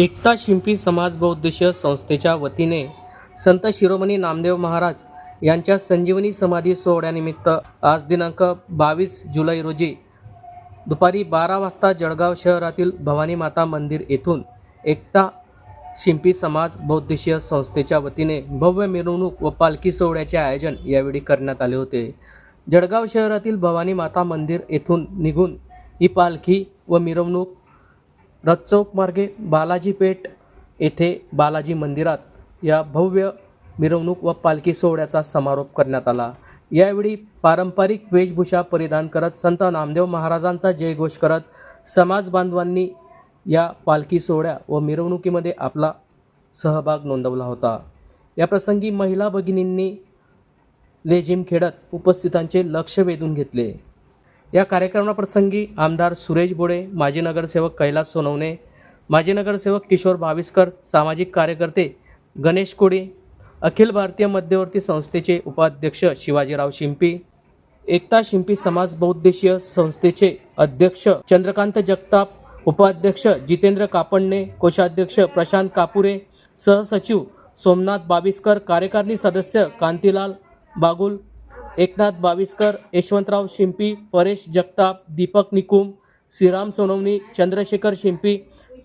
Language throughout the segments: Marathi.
एकता शिंपी समाज बहुउद्देशीय संस्थेच्या वतीने संत शिरोमणी नामदेव महाराज यांच्या संजीवनी समाधी सोहळ्यानिमित्त आज दिनांक बावीस जुलै रोजी दुपारी बारा वाजता जळगाव शहरातील भवानी माता मंदिर येथून एकता शिंपी समाज बहुउद्देशीय संस्थेच्या वतीने भव्य मिरवणूक व पालखी सोहळ्याचे आयोजन यावेळी करण्यात आले होते. जळगाव शहरातील भवानी माता मंदिर येथून निघून ही पालखी व मिरवणूक रथचौक मार्गे बालाजी पेठ येथे बालाजी मंदिरात या भव्य मिरवणूक व पालखी सोहळ्याचा समारोप करण्यात आला. यावेळी पारंपरिक वेशभूषा परिधान करत संत नामदेव महाराजांचा जयघोष करत समाज बांधवांनी या पालखी सोहळ्या व मिरवणुकीमध्ये आपला सहभाग नोंदवला होता. या प्रसंगी महिला भगिनींनी लेझिम खेळत उपस्थितांचे लक्ष वेधून घेतले. या कार्यक्रमाप्रसंगी आमदार सुरेश बोडे माजी नगरसेवक कैलास सोनवणे माजी नगरसेवक किशोर भाविस्कर सामाजिक कार्यकर्ते गणेश कोडे अखिल भारतीय मध्यवर्ती संस्थेचे उपाध्यक्ष शिवाजीराव शिंपी एकता शिंपी समाज बहुद्देशीय संस्थेचे अध्यक्ष चंद्रकांत जगताप उपाध्यक्ष जितेंद्र कापडणे कोषाध्यक्ष प्रशांत कापुरे सहसचिव सोमनाथ बाविस्कर कार्यकारिणी सदस्य कांतीलाल बागुल एकनाथ बाविस्कर यशवंतराव शिंपी परेश जगताप दीपक निकुम श्रीराम सोनवणी चंद्रशेखर शिंपी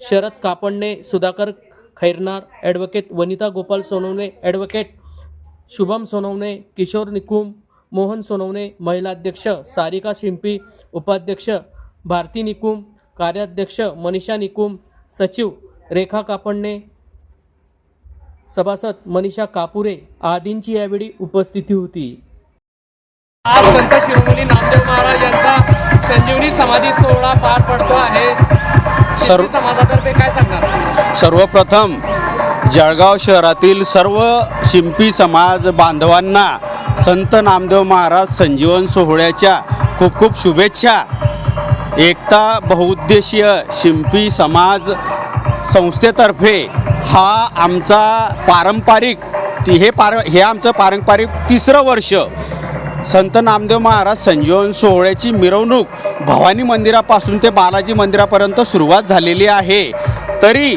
शरद कापडणे सुधाकर खैरनार ॲडव्होकेट वनिता गोपाल सोनवणे ॲडव्होकेट शुभम सोनवणे किशोर निकुम मोहन सोनवणे महिलाध्यक्ष सारिका शिंपी उपाध्यक्ष भारती निकुम कार्याध्यक्ष मनीषा निकुम सचिव रेखा कापडणे सभासद मनीषा कापुरे आदींची यावेळी उपस्थिती होती. आज संत शिरोमणी नामदेव महाराज यांचा संजीवनी समाधी सोहळा पार पडतो आहे. सर्व समाजातर्फे काय सांगणार? सर्वप्रथम जळगाव शहरातील सर्व शिंपी समाज बांधवांना संत नामदेव महाराज संजीवन सोहळ्याच्या खूप खूप शुभेच्छा. एकता बहुउद्देशीय शिंपी समाज संस्थेतर्फे हा आमचा पारंपरिक हे पार हे आमचं पारंपरिक तिसरं वर्ष संत नामदेव महाराज संजीवन सोहळ्याची मिरवणूक भवानी मंदिरापासून ते बालाजी मंदिरापर्यंत सुरुवात झालेली आहे. तरी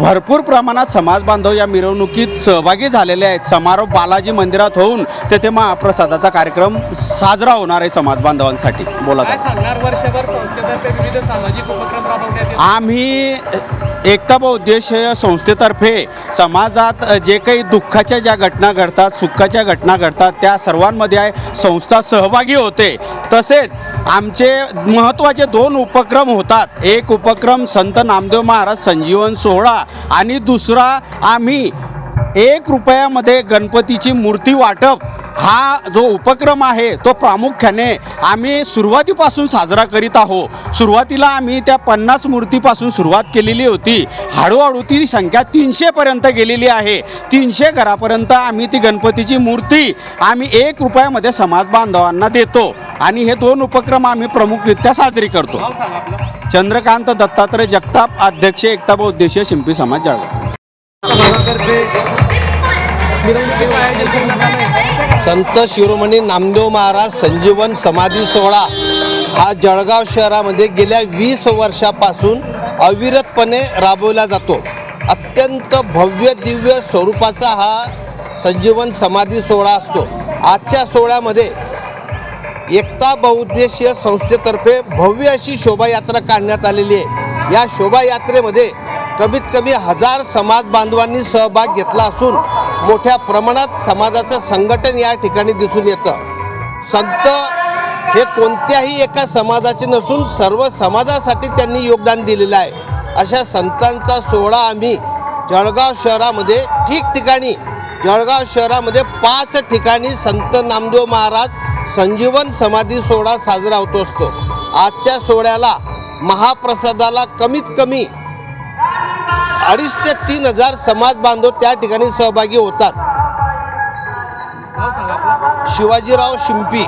भरपूर प्रमाणात समाज बांधव या मिरवणुकीत सहभागी झालेले आहेत. समारोप बालाजी मंदिरात होऊन तेथे महाप्रसादाचा कार्यक्रम साजरा होणार आहे समाज बांधवांसाठी. बोला आम्ही एकता बहुउद्देशीय संस्थेतर्फे समाजात जे काही दुःखाच्या ज्या घटना घडतात सुखाच्या घटना घडतात त्या सर्वांमध्ये आहे संस्था सहभागी होते. तसेच आमचे महत्त्वाचे दोन उपक्रम होतात. एक उपक्रम संत नामदेव महाराज संजीवन सोहळा आणि दुसरा आम्ही एक रुपयामध्ये गणपतीची मूर्ती वाटप हा जो उपक्रम आहे तो प्रामुख्याने आम्ही सुरुवातीपासून साजरा करीत आहोत. सुरुवातीला आम्ही त्या पन्नास मूर्तीपासून सुरुवात केलेली होती. हळूहळू ती संख्या तीनशेपर्यंत गेलेली आहे. तीनशे घरापर्यंत आम्ही ती गणपतीची मूर्ती आम्ही एक रुपयामध्ये समाज बांधवांना देतो आणि हे दोन उपक्रम आम्ही प्रमुखरित्या साजरी करतो. चंद्रकांत दत्तात्रय जगताप अध्यक्ष एकता बहुउद्देशीय शिंपी समाज जळगाव संत शिरोमणी नामदेव महाराज संजीवन समाधी सोहळा हा जळगाव शहरामध्ये गेल्या वीस वर्षापासून अविरतपणे राबवला जातो. अत्यंत भव्य दिव्य स्वरूपाचा हा संजीवन समाधी सोहळा असतो. आजच्या सोहळ्यामध्ये एकता बहुउद्देशीय संस्थेतर्फे भव्य अशी शोभायात्रा काढण्यात आलेली आहे. या शोभायात्रेमध्ये कमीत कमी हजार समाज बांधवांनी सहभाग घेतला असून मोठ्या प्रमाणात समाजाचं संघटन या ठिकाणी दिसून येतं. संत हे कोणत्याही एका समाजाचे नसून सर्व समाजासाठी त्यांनी योगदान दिलेलं आहे. अशा संतांचा सोहळा आम्ही जळगाव शहरामध्ये ठिकठिकाणी जळगाव शहरामध्ये पाच ठिकाणी संत नामदेव महाराज संजीवन समाधी सोहळा साजरा होतो असतो. आजच्या सोहळ्याला महाप्रसादाला कमीत कमी अडीच ते तीन हजार समाज बांधव त्या ठिकाणी सहभागी होतात. शिवाजीराव शिंपी.